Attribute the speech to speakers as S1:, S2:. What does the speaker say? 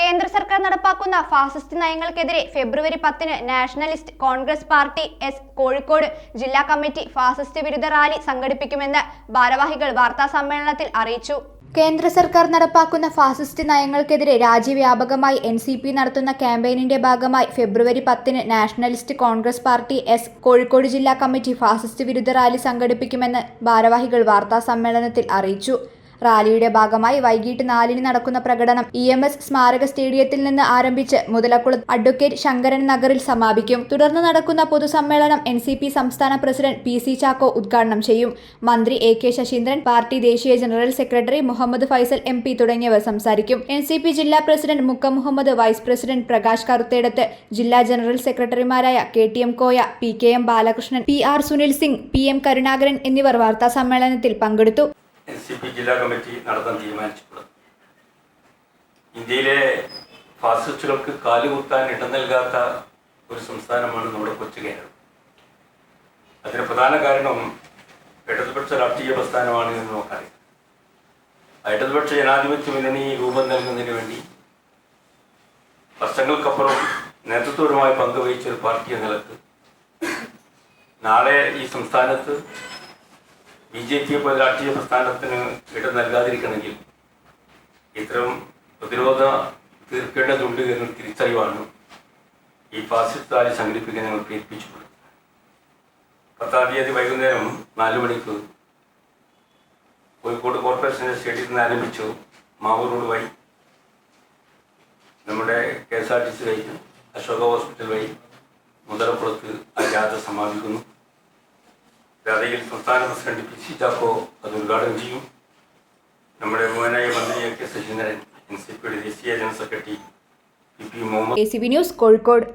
S1: കേന്ദ്ര സർക്കാർ നടപ്പാക്കുന്ന ഫാസിസ്റ്റ് നയങ്ങൾക്കെതിരെ ഫെബ്രുവരി പത്തിന് Nationalist Congress Party S Kozhikode ജില്ലാ കമ്മിറ്റി ഫാസിസ്റ്റ് വിരുദ്ധ റാലി സംഘടിപ്പിക്കുമെന്ന് ഭാരവാഹികൾ വാർത്താ സമ്മേളനത്തിൽ അറിയിച്ചു. കേന്ദ്ര സർക്കാർ നടപ്പാക്കുന്ന ഫാസിസ്റ്റ് നയങ്ങൾക്കെതിരെ രാജ്യവ്യാപകമായി എൻ സി പി നടത്തുന്ന ക്യാമ്പയിനിന്റെ ഭാഗമായി ഫെബ്രുവരി പത്തിന് Nationalist Congress Party S Kozhikode ജില്ലാ കമ്മിറ്റി ഫാസിസ്റ്റ് വിരുദ്ധ റാലി സംഘടിപ്പിക്കുമെന്ന് ഭാരവാഹികൾ വാർത്താ സമ്മേളനത്തിൽ അറിയിച്ചു. റാലിയുടെ ഭാഗമായി വൈകിട്ട് നാലിന് നടക്കുന്ന പ്രകടനം ഇ എം എസ് സ്മാരക സ്റ്റേഡിയത്തിൽ നിന്ന് ആരംഭിച്ച് മുതലക്കുളത്ത് അഡ്വക്കേറ്റ് ശങ്കരൻ നഗറിൽ സമാപിക്കും. തുടർന്ന് നടക്കുന്ന പൊതുസമ്മേളനം എൻ സി പി സംസ്ഥാന പ്രസിഡന്റ് പി സി ചാക്കോ ഉദ്ഘാടനം ചെയ്യും. മന്ത്രി എ കെ ശശീന്ദ്രൻ പാർട്ടി ദേശീയ general secretary Mohammed Faizal M P തുടങ്ങിയവർ സംസാരിക്കും. എൻ സി പി ജില്ലാ president Mukka Mohammed vice president Prakash Karuthedath ജില്ലാ ജനറൽ സെക്രട്ടറിമാരായ K T M Koya P K M Balakrishnan P R Sunil Singh P M Karunakaran എന്നിവർ വാർത്താ സമ്മേളനത്തിൽ പങ്കെടുത്തു.
S2: C P ജില്ലാ കമ്മിറ്റി നടത്താൻ തീരുമാനിച്ചിട്ടുള്ളത്. ഇന്ത്യയിലെ ഫാസിസ്റ്റുകൾക്ക് കാലുകുത്താൻ ഇടം നൽകാത്ത ഒരു സംസ്ഥാനമാണ് നമ്മുടെ കൊച്ചു കേരളം. അതിന് പ്രധാന കാരണം ഇടതുപക്ഷ രാഷ്ട്രീയ പ്രസ്ഥാനമാണ് എന്ന് നമുക്കറിയാം. ഇടതുപക്ഷ ജനാധിപത്യ മുന്നണി രൂപം നൽകുന്നതിന് വേണ്ടി വർഷങ്ങൾക്കപ്പുറം നേതൃത്വപരമായി പങ്കുവഹിച്ച ഒരു പാർട്ടി എന്ന നിലയ്ക്ക് നാളെ ഈ സംസ്ഥാനത്ത് ബി ജെ പി പോലെ രാഷ്ട്രീയ പ്രസ്ഥാനത്തിന് ഇടം നൽകാതിരിക്കണമെങ്കിൽ ഇത്തരം പ്രതിരോധ തീർക്കേണ്ടതുണ്ട് എന്ന് തിരിച്ചറിവാണ് ഈ ഫാസിസ്റ്റ് റാലി സംഘടിപ്പിക്കാൻ ഞങ്ങൾ പ്രേരിപ്പിച്ചിട്ടുള്ളത് പത്താം തീയതി വൈകുന്നേരം നാല് മണിക്ക് കോഴിക്കോട് കോർപ്പറേഷന്റെ സ്റ്റേഡിയത്തിൽ നിന്ന് ആരംഭിച്ചു മാവൂർ റോഡ് വഴി. നമ്മുടെ K S R T C വഴി അശോക ഹോസ്പിറ്റൽ വഴി മുതലപ്പുറത്ത് ആ യാത്ര സമാപിക്കുന്നു. ജാഥയിൽ സംസ്ഥാന പ്രസിഡന്റ് പി സി ചാക്കോ അത് ഉദ്ഘാടനം ചെയ്യും. നമ്മുടെ ബഹുമാനായ മന്ത്രി A K Saseendran N C പിയുടെ ദേശീയ general secretary P P Mohammed
S1: A C B news Kozhikode.